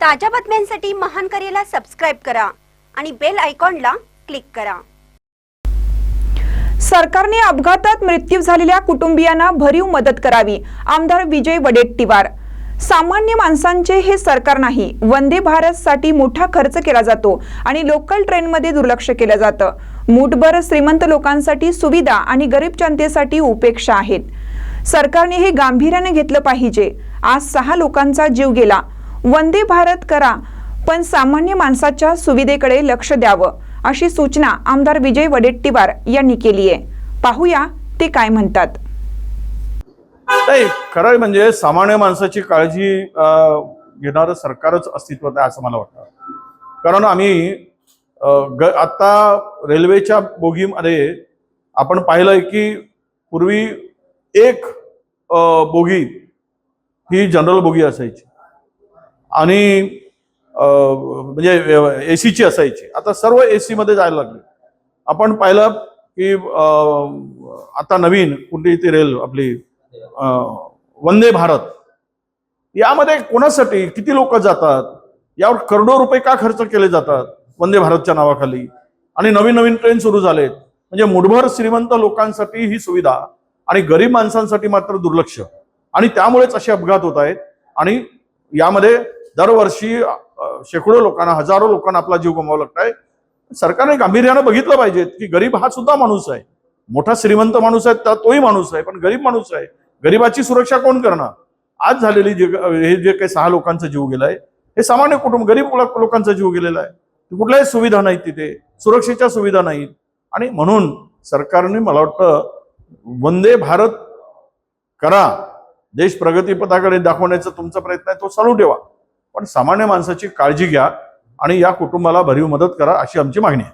ताज्या बातम्यांसाठी महान करेला सबस्क्राईब करा आणि बेल आयकॉनला क्लिक करा. सरकारने अपघातात मृत्यू झालेल्या कुटुंबियांना भरीव मदत करावी आमदार विजय वडेट्टीवार. सामान्य माणसांचे हे सरकार नाही वंदे भारतसाठी मोठा खर्च केला जातो आणि लोकल ट्रेनमध्ये दुर्लक्ष केलं जातं. मूठभर श्रीमंत लोकांसाठी सुविधा आणि गरीब जनतेसाठी उपेक्षा आहेत. सरकारने हे गांभीर्याने घेतलं पाहिजे. आज सहा लोकांचा जीव गेला. वंदे भारत करा पण सामान्य माणसाच्या सुविधेकडे लक्ष द्यावं अशी सूचना आमदार विजय वडेट्टीवार यांनी केली आहे. पाहूया ते काय म्हणतात. नाही खरं म्हणजे सामान्य माणसाची काळजी घेणारं सरकारच अस्तित्वात आहे असं मला वाटतं. कारण आम्ही ग आत्ता रेल्वेच्या बोगीमध्ये आपण पाहिलंय की पूर्वी एक बोगी ही जनरल बोगी असायची. आणि म्हणजे ए सीची असायची. आता सर्व ए सीमध्ये जायला लागले. आपण पाहिलं की आता नवीन कुठली ती रेल आपली वंदे भारत. यामध्ये कोणासाठी किती लोक जातात? यावर करोडो रुपये का खर्च केले जातात वंदे भारतच्या नावाखाली? आणि नवीन नवीन ट्रेन सुरू झालेत. म्हणजे मुठभर श्रीमंत लोकांसाठी ही सुविधा आणि गरीब माणसांसाठी मात्र दुर्लक्ष. आणि त्यामुळेच असे अपघात होत आहेत. आणि यामध्ये दरवर्षी शेकडो लोकांना हजारो लोकांना आपला जीव गमावा लागत आहे सरकारने गांभीर्यानं बघितलं पाहिजे की गरीब हा सुद्धा माणूस आहे. मोठा श्रीमंत माणूस आहे तर तोही माणूस आहे पण गरीब माणूस आहे. गरीबाची सुरक्षा कोण करणार? आज झालेली जे हे जे काही सहा लोकांचा जीव गेलाय हे सामान्य कुटुंब गरीब लोकांचा जीव गेलेला आहे. कुठल्याही सुविधा नाहीत तिथे सुरक्षेच्या सुविधा नाहीत. आणि म्हणून सरकारने मला वाटतं वंदे भारत करा. देश प्रगतीपथाकडे दाखवण्याचा तुमचा प्रयत्न आहे तो चालू ठेवा. पण सामान्य माणसाची काळजी घ्या आणि या कुटुंबाला भरीव मदत करा अशी आमची मागणी आहे.